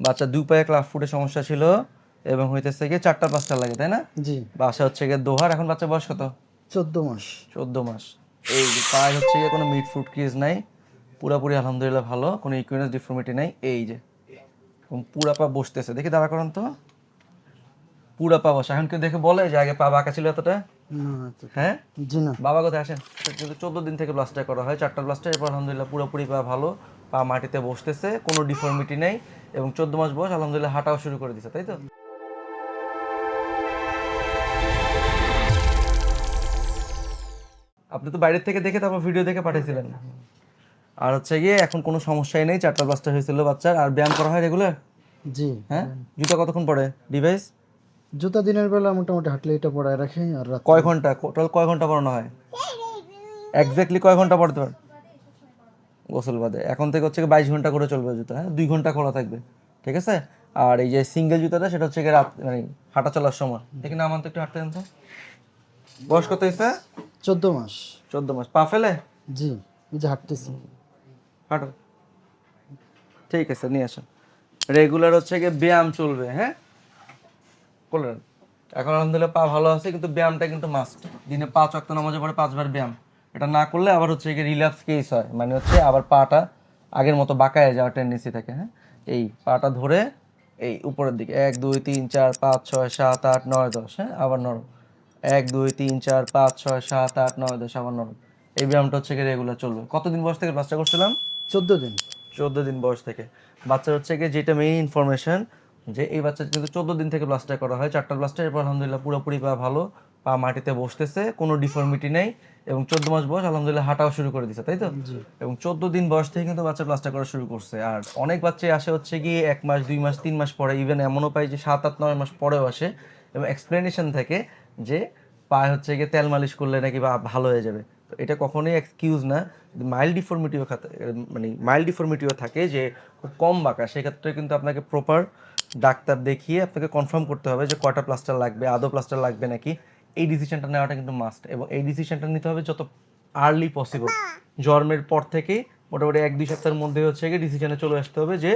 বাচ্চা দুই পায়ে ক্লাব ফুটের সমস্যা ছিল এবং হইতেছে গিয়ে চারটা পাঁচটা লাগে তাই না? জি। বাসা হচ্ছে গিয়ে দোহার এখন বাচ্চা বয়স কত? চোদ্দ মাস। চোদ্দ মাস। এই যে পায়ে হচ্ছে গিয়ে কোনো মিড ফুট ক্রিজ নাই। পুরাপুরি আলহামদুলিল্লাহ ভালো কোনো ইকুইনেস ডিফর্মিটি নাই। এই যে পুরা পা বসতেছে। দেখি দাঁড়া করেন তো। পুরা পা বসা। এখন কেউ দেখে বলে যে আগে পা বাঁকা ছিল এতটা? হ্যাঁ? জি না। বাবা কোথায় আসেন? কিন্তু চোদ্দ দিন থেকে প্লাস্টার করা হয় চারটা প্লাস্টার এরপর আলহামদুলিল্লাহ পুরোপুরি পা ভালো। পা মাটিতে বসতেছে কোনো ডিফর্মিটি নেই এবং চোদ্দ মাস বয়স আলহামদুলিল্লাহ হাঁটাও শুরু করে দিছে তাই তো? আপনি তো বাইরের থেকে দেখে তারপর ভিডিও দেখে পাঠিয়েছিলেন। আর হচ্ছে গিয়ে এখন কোনো সমস্যাই নেই চারটা পাঁচটা হয়েছিল বাচ্চার। আর ব্যায়াম করা হয় রেগুলার জি। হ্যাঁ? জুতা কতক্ষণ পরে? ডিভাইস জুতা দিনের বেলা মোটামুটি হাঁটলে এটা পড়ায় রাখি আর কয় ঘণ্টা? টোটাল কয় ঘণ্টা পড়ানো হয়? এক্স্যাক্টলি কয় ঘণ্টা পড়তে পারে গোসল বাদে। এখন থেকে হচ্ছে বাইশ ঘণ্টা করে চলবে জুতো হ্যাঁ? দুই ঘণ্টা খোলা থাকবে ঠিক আছে? আর এই যে সিঙ্গেল জুতাটা সেটা হচ্ছে রাত মানে হাঁটা চলার সময়। দেখি না আমার তো একটু হাঁটতে দেন তো। বয়স কত হয়েছে? চোদ্দ মাস। চোদ্দ মাস। পা ফেলে? জি যে হাঁটতেছি। হাঁটো। ঠিক আছে নিয়ে আসেন। রেগুলার হচ্ছে গিয়ে ব্যায়াম চলবে হ্যাঁ? করলেন। এখন আলহামদুলিল্লাহ পা ভালো আছে কিন্তু ব্যায়ামটা কিন্তু মাস্ট দিনে পাঁচ অক্ট নামাজে পরে পাঁচবার ব্যায়াম। এটা না করলে আবার হচ্ছে গিয়ে রিল্যাক্স কেস হয়। মানে হচ্ছে আবার পাটা আগের মতো বাঁকায় যাওয়ার টেন্ডেন্সি থাকে হ্যাঁ? এই পাটা ধরে এই উপরের দিকে এক দুই তিন চার পাঁচ ছয় সাত আট নয় দশ হ্যাঁ? আবার নরম। এক দুই তিন চার পাঁচ ছয় সাত আট নয় দশ আবার নরম। এই ব্যায়ামটা হচ্ছে গিয়ে রেগুলার চলবে। কতদিন বয়স থেকে ক্লাসটা করছিলাম? চোদ্দ দিন। চোদ্দ দিন বয়স থেকে। বাচ্চার হচ্ছে গিয়ে যেটা মেইন ইনফরমেশন যে এই বাচ্চা কিন্তু চোদ্দ দিন থেকে প্লাস্টার করা হয় চারটা প্লাস্টার এরপর আলহামদুলিল্লাহ পুরোপুরি পা ভালো। পা মাটিতে বসতেছে কোনো ডিফর্মিটি নেই এবং চোদ্দ মাস বয়স আলহামদুলিল্লাহ হাঁটাও শুরু করে দিচ্ছে তাই তো? এবং চোদ্দ দিন বয়স থেকে কিন্তু বাচ্চা প্লাস্টার করা শুরু করছে। আর অনেক বাচ্চাই আসে হচ্ছে গিয়ে এক মাস দুই মাস তিন মাস পরে ইভেন এমনও পাই যে সাত আট নয় মাস পরেও আসে এবং এক্সপ্লেনেশন থাকে যে পায়ে হচ্ছে গিয়ে তেল মালিশ করলে নাকি বা ভালো হয়ে যাবে। তো এটা কখনোই এক্সকিউজ না। মাইল্ড ডিফর্মিটিও মানে মাইল্ড ডিফর্মিটিও থাকে যে খুব কম বাঁকা সেক্ষেত্রে কিন্তু আপনাকে প্রপার ডাক্তার দেখিয়ে আপনাকে কনফার্ম করতে হবে যে কটা প্লাস্টার লাগবে আদৌ প্লাস্টার লাগবে নাকি। এই ডিসিশনটা নেওয়াটা কিন্তু মাস্ট এবং এই ডিসিশনটা নিতে হবে যত আর্লি পসিবল জন্মের পর থেকে মোটামুটি এক, দুই সপ্তাহের মধ্যে হচ্ছে গিয়ে ডিসিশনে চলে আসতে হবে যে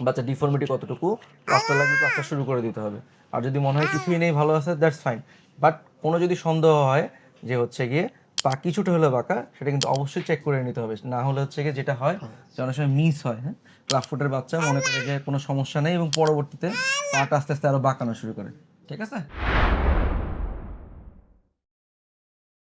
বাচ্চা ডিফর্মিটি কতটুকু প্লাস্টার লাগবে প্লাস্টার শুরু করে দিতে হবে। আর যদি মনে হয় কিছুই নেই, ভালো আছে দ্যাটস ফাইন বাট কোনো যদি সন্দেহ হয় যে হচ্ছে গিয়ে পা কিছুটা হলে বাঁকা, সেটা কিন্তু অবশ্যই চেক করে নিতে হবে। না হলে হচ্ছে গিয়ে যেটা হয়, যে অনেক সময় মিস হয় হ্যাঁ? ক্লাব ফুটের বাচ্চা মনে করে যে কোনো সমস্যা নেই এবং পরবর্তীতে পাটা আস্তে আস্তে আরও বাঁকানো শুরু করে। ঠিক আছে?